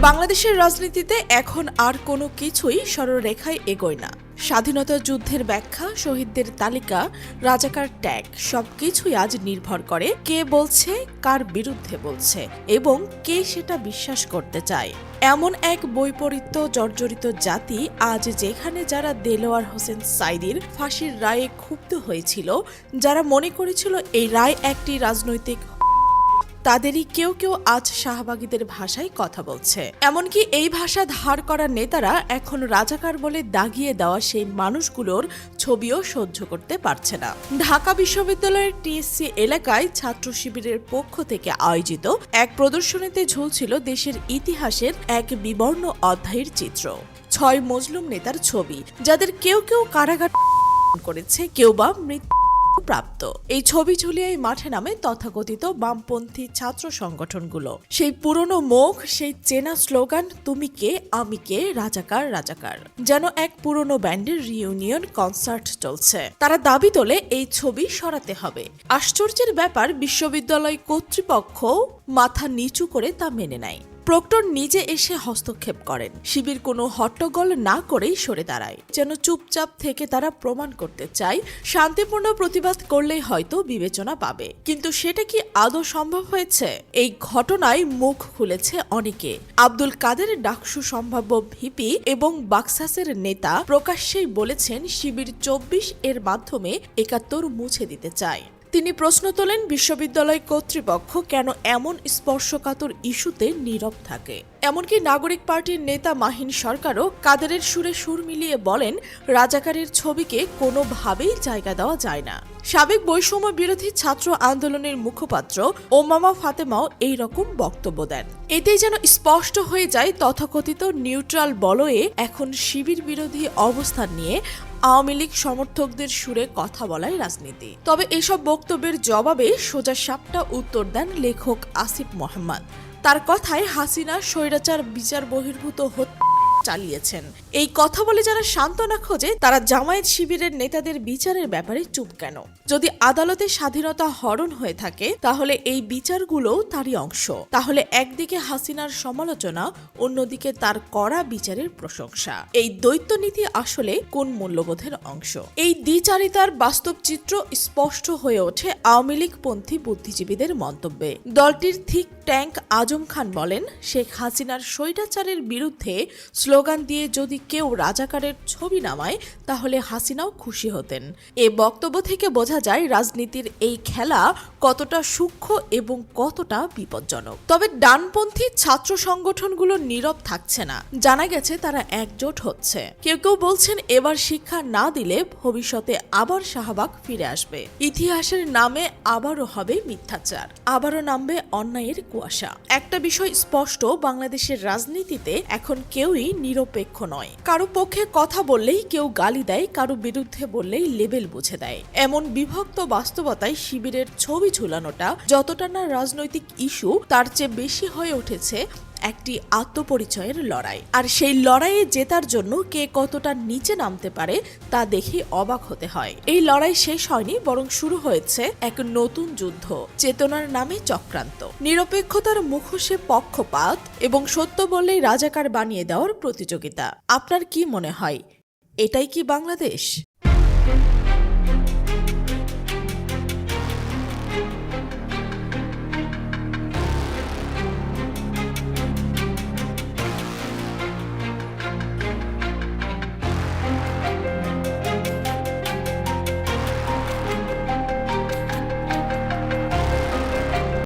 বাংলাদেশের রাজনীতিতে এখন আর কোনো কিছুই সরলরেখায় এগোয় না। স্বাধীনতা যুদ্ধের ব্যাখ্যা, শহীদদের তালিকা, রাজাকার ট্যাগ, সবকিছুই আজ নির্ভর করে কে বলছে, কার বিরুদ্ধে বলছে এবং কে সেটা বিশ্বাস করতে চায়। এমন এক বৈপরীত্য জর্জরিত জাতি আজ যেখানে যারা দেলোয়ার হোসেন সাইদির ফাঁসির রায়ে ক্ষুব্ধ হয়েছিল, যারা মনে করেছিল এই রায় একটি রাজনৈতিক তাদেরই কেউ কেউ আজ শাহবাগীদের ভাষায় কথা বলছে। এমনকি এই ভাষা ধার করা নেতারা এখন রাজাকার বলে দাগিয়ে দেওয়া সেই মানুষগুলোর ছবিও সহ্য করতে পারছে না। ঢাকা বিশ্ববিদ্যালয়ের টিএসসি এলাকায় ছাত্র শিবিরের পক্ষ থেকে আয়োজিত এক প্রদর্শনীতে ঝুলছিল দেশের ইতিহাসের এক বিবর্ণ অধ্যায়ের চিত্র। ছয় মজলুম নেতার ছবি, যাদের কেউ কেউ কারাগার করেছে, কেউ বা মৃত্যু প্রাপ্ত। এই ছবি ঝুলিয়ে মাঠে নামে তথাকথিত বামপন্থী ছাত্র সংগঠনগুলো। সেই পুরনো মুখ, সেই চেনা স্লোগান, তুমি কে? আমি কে? রাজাকার রাজাকার। যেন এক পুরনো ব্যান্ডের রিউনিয়ন কনসার্ট চলছে। তারা দাবি তোলে, এই ছবি সরাতে হবে। আশ্চর্যের ব্যাপার, বিশ্ববিদ্যালয় কর্তৃপক্ষ মাথা নিচু করে তা মেনে নেয়। প্রক্টর নিজে এসে হস্তক্ষেপ করেন। শিবির কোনো হট্টগোল না করেই সরে দাঁড়ায়। যেন চুপচাপ থেকে তারা প্রমাণ করতে চায়, শান্তিপূর্ণ প্রতিবাদ করলেই হয়তো বিবেচনা পাবে। কিন্তু সেটা কি আদৌ সম্ভব হয়েছে? এই ঘটনায় মুখ খুলেছে অনেকে। আব্দুল কাদের ডাকসু সম্ভাব্য ভিপি এবং বাক্সাসের নেতা প্রকাশ্যেই বলেছেন, শিবির চব্বিশ এর মাধ্যমে একাত্তর মুছে দিতে চায়। তিনি প্রশ্ন তোলেন, বিশ্ববিদ্যালয় কর্তৃপক্ষ কেন এমন স্পর্শকাতর ইস্যুতে নীরব থাকে? এমনকি নাগরিক পার্টির নেতা মাহিন সরকারও কাদেরের সুরে সুর মিলিয়ে বলেন, রাজাকারের ছবিকে কোনোভাবেই জায়গা দেওয়া যায় না। সাবেক বৈষম্য বিরোধী ছাত্র আন্দোলনের মুখপাত্র ওমামা ফাতেমাও এই রকম বক্তব্য দেন। এতেই যেন স্পষ্ট হয়ে যায় তথাকথিত নিউট্রাল বলয়ে এখন শিবির বিরোধী অবস্থান নিয়ে আওয়ামী লীগ সমর্থকদের সুরে কথা বলায় রাজনীতি। তবে এসব বক্তব্যের জবাবে সোজা সাপটা উত্তর দেন লেখক আসিফ মোহাম্মদ। তার কথায় হাসিনা স্বৈরাচার বিচার বহির্ভূত হত্যা চালিয়েছেন। এই কথা বলে যারা সান্ত্বনা খোঁজে, তারা জামায়াত শিবিরের নেতাদের বিচারের ব্যাপারে চুপ কেন? যদি আদালতে স্বাধীনতা হরণ হয়ে থাকে, তাহলে এই বিচারগুলোও তারই অংশ। তাহলে একদিকে হাসিনার সমালোচনা, অন্যদিকে তার কড়া বিচারের প্রশংসা। এই দ্বৈত নীতি আসলে কোন মূল্যবোধের অংশ? এই দ্বিচারিতার বাস্তব চিত্র স্পষ্ট হয়ে ওঠে আওয়ামী লীগপন্থী বুদ্ধিজীবীদের মন্তব্যে। দলটির থিক ট্যাঙ্ক আজম খান বলেন, শেখ হাসিনার স্বৈরাচারের বিরুদ্ধে স্লোগান দিয়ে যদি কেউ রাজাকারের ছবি নামায়, তাহলে হাসিনাও খুশি হতেন। এ বক্তব্য থেকে বোঝা যায় রাজনীতির এই খেলা কতটা সূক্ষ্ম এবং কতটা বিপজ্জনক। তবে ডানপন্থী ছাত্র সংগঠনগুলো নীরব থাকছে না। জানা গেছে তারা একজোট হচ্ছে। কেউ কেউ বলছেন এবার শিক্ষা না দিলে ভবিষ্যতে আবার শাহবাগ ফিরে আসবে। ইতিহাসের নামে আবারও হবে মিথ্যাচার। আবারও নামবে অন্যায়ের কুয়াশা। একটা বিষয় স্পষ্ট, বাংলাদেশের রাজনীতিতে এখন কেউই নিরপেক্ষ নয়। কারও পক্ষে কথা বললেই কেউ গালি দেয়, কারও বিরুদ্ধে বললেই লেবেল বুঝে দেয়। এমন বিভক্ত বাস্তবতায় শিবিরের ছবি ঝুলানোটা যতটা না রাজনৈতিক ইস্যু, তার চেয়ে বেশি হয়ে উঠেছে একটি আত্মপরিচয়ের লড়াই। আর সেই লড়াইয়ে জেতার জন্য কে কতটা নিচে নামতে পারে, তা দেখে অবাক হতে হয়। এই লড়াই শেষ হয়নি, বরং শুরু হয়েছে এক নতুন যুদ্ধ, চেতনার নামে চক্রান্ত। নিরপেক্ষতার মুখোশে পক্ষপাত এবং সত্য বললেই রাজাকার বানিয়ে দেওয়ার প্রতিযোগিতা। আপনার কি মনে হয়? এটাই কি বাংলাদেশ?